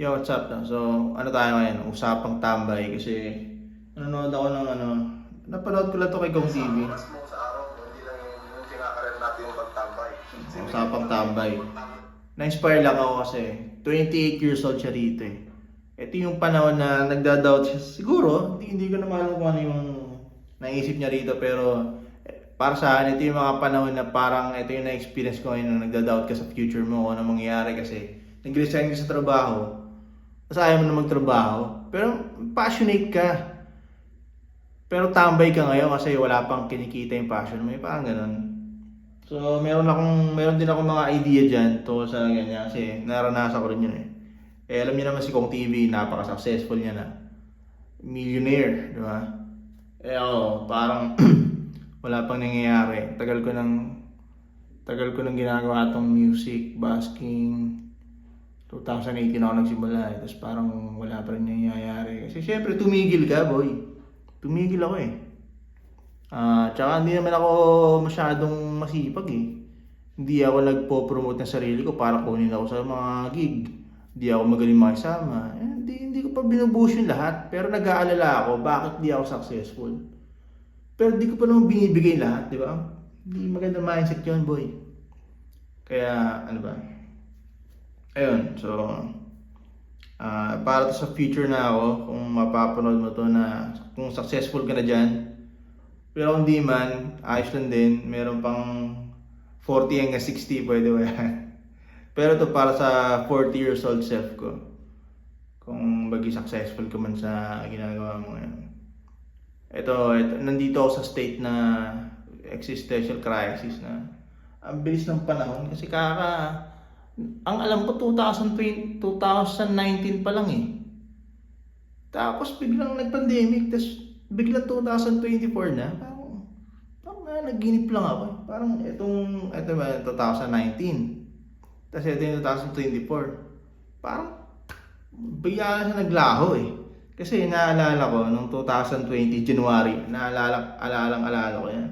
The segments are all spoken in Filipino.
Yo, what's up? No? So, ano tayo ngayon? Usapang tambay kasi nanonood ako ng ano, napanood ko lang to kay Gong TV. Sa araw, hindi lang yung, pagtambay. Usapang tambay. Na-inspire lang ako kasi 28 years old siya rito eh. Ito yung panahon na nagda-doubt siya. Siguro, hindi, hindi ko naman alam kung ano yung naisip niya rito pero eh, para sa akin, ito yung mga panahon na parang ito yung na-experience ko ngayon na nagda-doubt ka sa future mo kung ano mangyayari kasi nag-resign ka sa trabaho tapos ayaw mo na magtrabaho pero passionate ka pero tambay ka ngayon kasi wala pang kinikita yung passion mo, yung parang ganun. So, meron akong meron din ako mga idea diyan to sa ganyan kasi naranasan ko rin yun eh. Eh alam niyo naman si Kong TV, napaka-successful niya na. Millionaire, di ba? Eh ako, parang wala pang nangyayari. Tagal ko nang tagal ko nang ginagawa tong music, basking. 2018 ako nagsimula eh. Tapos parang wala pa rin nangyayari. Kasi syempre tumigil ka, boy. Tumigil ako eh. Ah, tsaka hindi naman ako masyadong masipag eh. Hindi ako nagpo-promote ng sarili ko para kunin ako sa mga gig. Hindi ako magaling makisama. Eh, hindi, hindi ko pa binubuhos yung lahat. Pero nag-aalala ako bakit di ako successful. Pero di ko pa naman binibigay lahat, di ba? Hindi maganda mindset yun, boy. Kaya, ano ba? Ayun, so, ah para to sa future na ako, kung mapapanood mo to na, kung successful ka na dyan, pero kung di man, ayos lang din. Meron pang 40 hanggang 60, pwede ba yan? Pero to para sa 40 years old self ko. Kung bagi successful ka man sa ginagawa mo ngayon. Ito, ito, nandito ako sa state na existential crisis na ang bilis ng panahon kasi kaka ang alam ko 2020, 2019 pa lang eh. Tapos biglang nag-pandemic, tapos biglang 2024 na. Parang, parang na, naginip lang ako. eh. Parang itong, ito ba, 2019. Tapos ito yung 2024. Parang, bigla siya naglaho eh. Kasi naalala ko, nung 2020, January, naalala, alalang alala ko yan.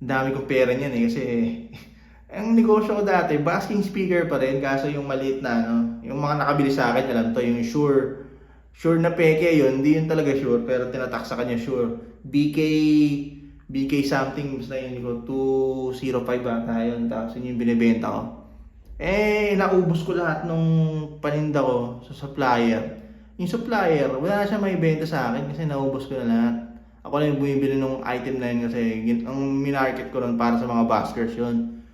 Ang dami kong pera niyan eh, kasi ang negosyo ko dati, basking speaker pa rin, kaso yung maliit na, ano, yung mga nakabili sa akin, alam to, yung Shure, Sure na peke yun, hindi yun talaga sure, pero tinatak sa kanya sure. BK, BK something, basta yun ko, 205 ata yun, tapos yun yung binibenta ko. Eh, naubos ko lahat nung paninda ko sa supplier. Yung supplier, wala na siya may benta sa akin kasi naubos ko na lahat. Ako lang yung bumibili nung item na yun kasi ang minarket ko nun para sa mga baskers yun.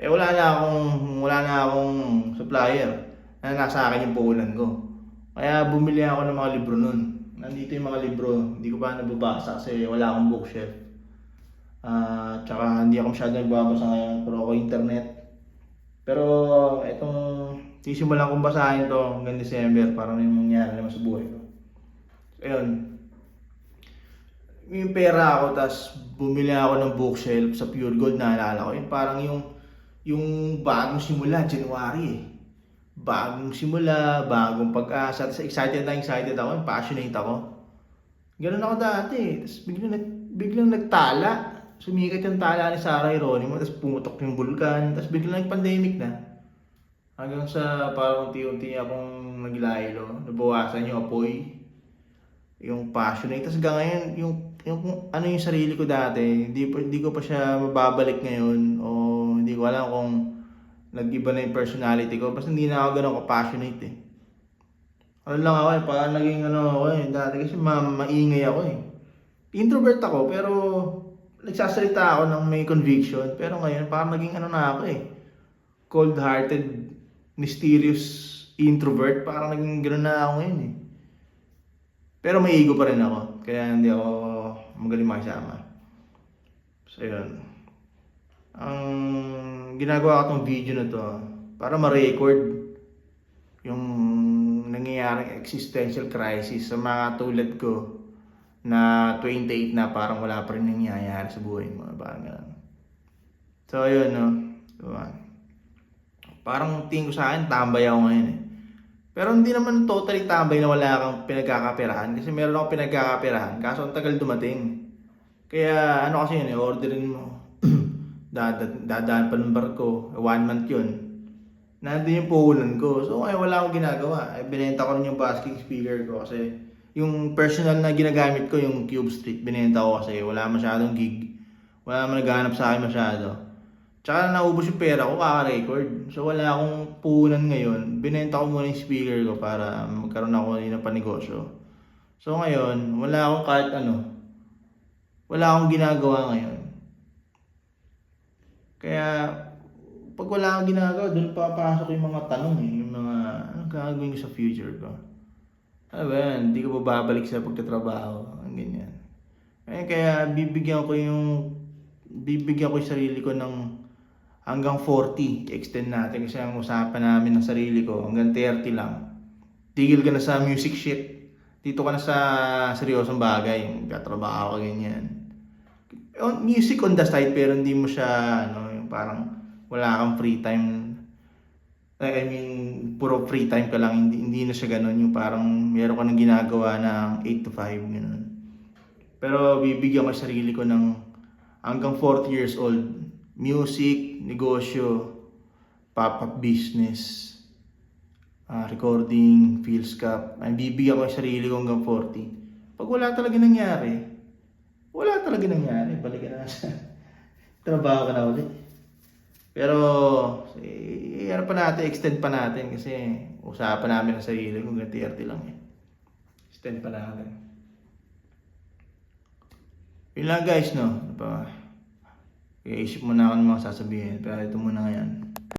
Eh wala na akong wala na akong supplier na nasa akin yung puhunan ko. Kaya bumili ako ng mga libro nun. Nandito yung mga libro, hindi ko pa nababasa kasi wala akong bookshelf. Ah, tsaka hindi ako masyado nagbabasa ngayon, pero ako internet. Pero itong sisimulan kong basahin to hanggang December para may mangyari naman sa buhay ko. Ayun. Yung pera ako, tas bumili ako ng bookshelf sa Pure Gold, naalala ko. Yung parang yung, yung bagong simula, January eh. Bagong simula, bagong pag-asa. Tas excited na excited ako, passionate ako. Ganun ako dati eh. Tapos biglang, nag, biglang nagtala. Sumikat yung tala ni Sarah Ironimo, tapos pumutok yung bulkan, tapos biglang nag-pandemic na. Hanggang sa parang unti-unti akong naglaylo, nabawasan yung apoy, yung passionate. Tapos hanggang ngayon, yung, yung ano yung sarili ko dati, hindi, hindi ko pa siya mababalik ngayon o hindi ko alam kung nag-iba na yung personality ko. Basta hindi na ako ganun ka-passionate eh. Ano lang ako eh, parang naging ano ako eh, dati kasi ma maingay ako eh. Introvert ako pero nagsasalita ako ng may conviction. Pero ngayon parang naging ano na ako eh. Cold-hearted, mysterious introvert. Parang naging gano'n na ako ngayon eh. Pero may ego pa rin ako. Kaya hindi ako magaling makisama. So yun. Ang ginagawa ko tong video na to para ma-record yung nangyayaring existential crisis sa mga tulad ko na 28 na parang wala pa rin nangyayari sa buhay mo. Parang ganun. So, yun, no? Diba? Parang tingin ko sa akin, tambay ako ngayon eh. Pero hindi naman totally tambay na wala kang pinagkakaperahan kasi meron akong pinagkakaperahan kaso ang tagal dumating. Kaya ano kasi yun, eh, orderin mo. Dada- dadaan pa ng barko, one month yun. nandun yung puhunan ko. So ngayon wala akong ginagawa. Ay, binenta ko rin yung basking speaker ko kasi yung personal na ginagamit ko, yung Cube Street, binenta ko kasi wala masyadong gig. Wala naman naghahanap sa akin masyado. Tsaka naubos yung pera ko kaka-record. So wala akong puhunan ngayon. Binenta ko muna yung speaker ko para magkaroon ako ng panegosyo. So ngayon, wala akong kahit ano. Wala akong ginagawa ngayon. Kaya pag wala akong ginagawa, doon papasok yung mga tanong eh. Yung mga, anong gagawin ko sa future ko? Ano ba yan? Hindi ko ba babalik sa pagtatrabaho? Ang ganyan. Eh, kaya bibigyan ko yung, bibigyan ko yung sarili ko ng hanggang 40. Extend natin kasi ang usapan namin ng sarili ko hanggang 30 lang. Tigil ka na sa music shit. Dito ka na sa seryosong bagay. Katrabaho ka ganyan. On, music on the side pero hindi mo siya ano, parang wala kang free time. I mean, puro free time ka lang, hindi, hindi na siya ganun. Yung parang meron ka nang ginagawa ng 8 to 5, ganun. Pero bibigyan ko sarili ko ng hanggang 40 years old. Music, negosyo, pop-up business, ah, recording, Phil's Cup. Ay, bibigyan ko sarili ko hanggang 40. Pag wala talaga nangyari, wala talaga nangyari. Balik ka na sa trabaho ka na ulit. Pero, eh, ano pa natin, extend pa natin kasi usapan namin ang sarili kung 30 lang eh. Extend pa natin. Yun lang guys, no? Ano pa? Iisip mo na ako ng mga sasabihin. Pero ito muna ngayon.